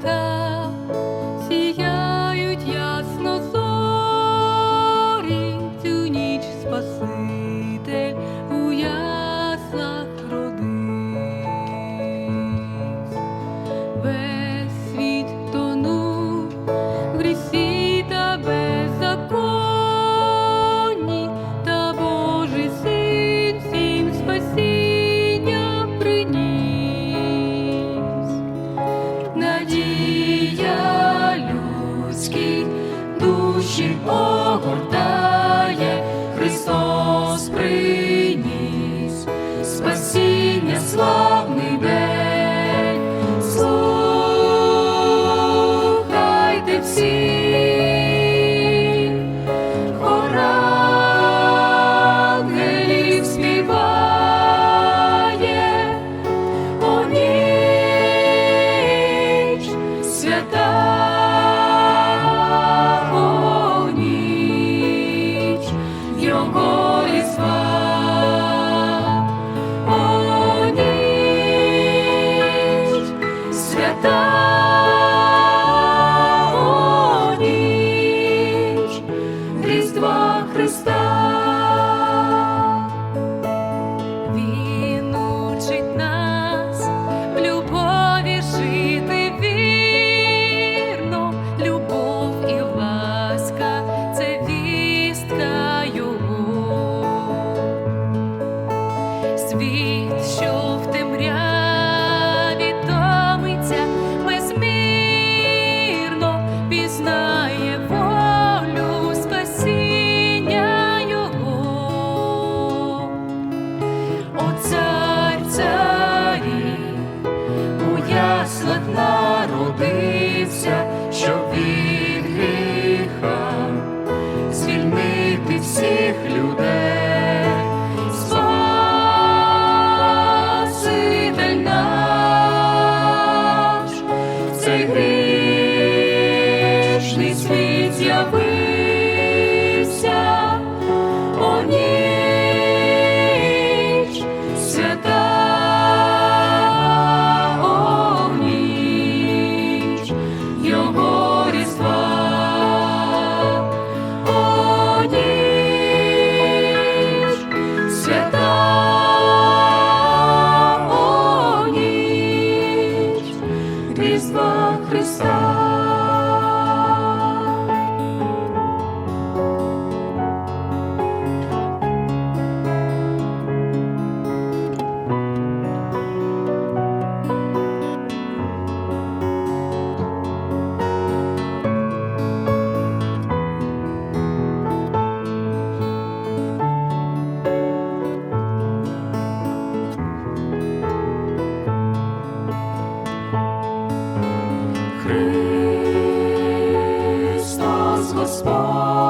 Santa. душі погортає Христос приніс спасіння слава. світ, що в тебе. Christus. gospel.